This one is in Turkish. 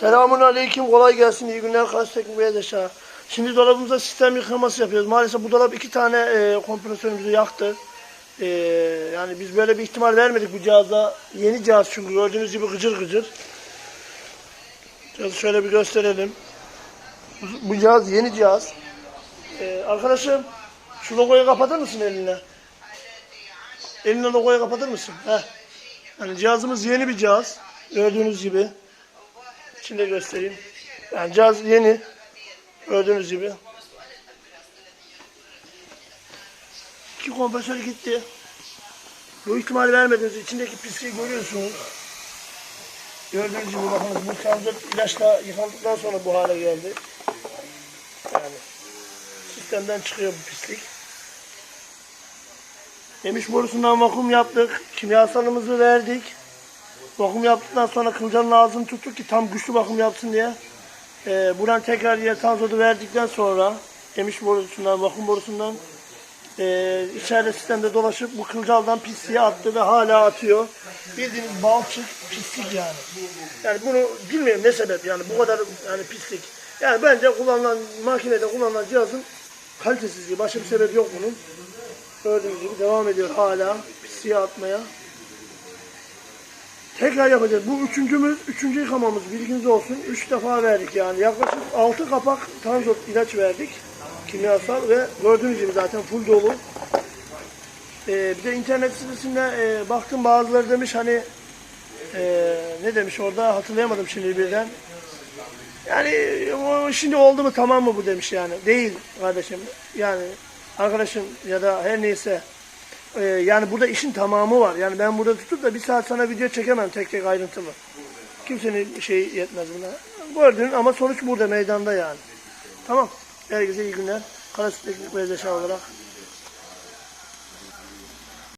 Selamun aleyküm, kolay gelsin, iyi günler, Kaç Teknik Beyaz. Şimdi dolabımızda sistem yıkaması yapıyoruz. Maalesef bu dolap iki tane e, kompresörümüzü yaktı. E, yani biz böyle bir ihtimal vermedik bu cihazda. Yeni cihaz çünkü gördüğünüz gibi gıcır gıcır. Cihazı şöyle bir gösterelim. Bu, bu cihaz yeni cihaz. E, arkadaşım şu logoyu kapatır mısın eline? Eline logoyu kapatır mısın? Heh. Yani cihazımız yeni bir cihaz. Gördüğünüz gibi. İçinde göstereyim. Yani cihaz yeni. Gördüğünüz gibi. İki kompresör gitti. Bu ihtimali vermediniz. İçindeki pisliği görüyorsunuz. Gördüğünüz gibi bakın bu sandır ilaçla yıkandıktan sonra bu hale geldi. Yani sistemden çıkıyor bu pislik. Emiş borusundan vakum yaptık. Kimyasalımızı verdik. Vakum yaptıktan sonra kılcanın ağzını tuttuk ki tam güçlü vakum yapsın diye. Ee, buradan tekrar yine tanzodu verdikten sonra emiş borusundan, vakum borusundan e, içeride sistemde dolaşıp bu kılcaldan pisliği attı ve hala atıyor. Bildiğiniz balçık pislik yani. Yani bunu bilmiyorum ne sebep yani bu kadar yani pislik. Yani bence kullanılan makinede kullanılan cihazın kalitesizliği. Başka bir sebep yok bunun. Gördüğünüz gibi devam ediyor hala pisliği atmaya. Tekrar yapacağız. Bu üçüncümüz, üçüncü yıkamamız bilginiz olsun. Üç defa verdik yani. Yaklaşık altı kapak tanzot ilaç verdik. Kimyasal ve gördüğünüz gibi zaten full dolu. Ee, bir de internet sitesinde e, baktım bazıları demiş hani e, ne demiş orada hatırlayamadım şimdi birden. Yani şimdi oldu mu tamam mı bu demiş yani. Değil kardeşim. Yani arkadaşım ya da her neyse ee, yani burada işin tamamı var. Yani ben burada tutup da bir saat sana video çekemem tek tek ayrıntılı. Kimsenin şeyi yetmez buna. Gördün ama sonuç burada meydanda yani. Tamam. Herkese iyi günler. Beyaz Eşya olarak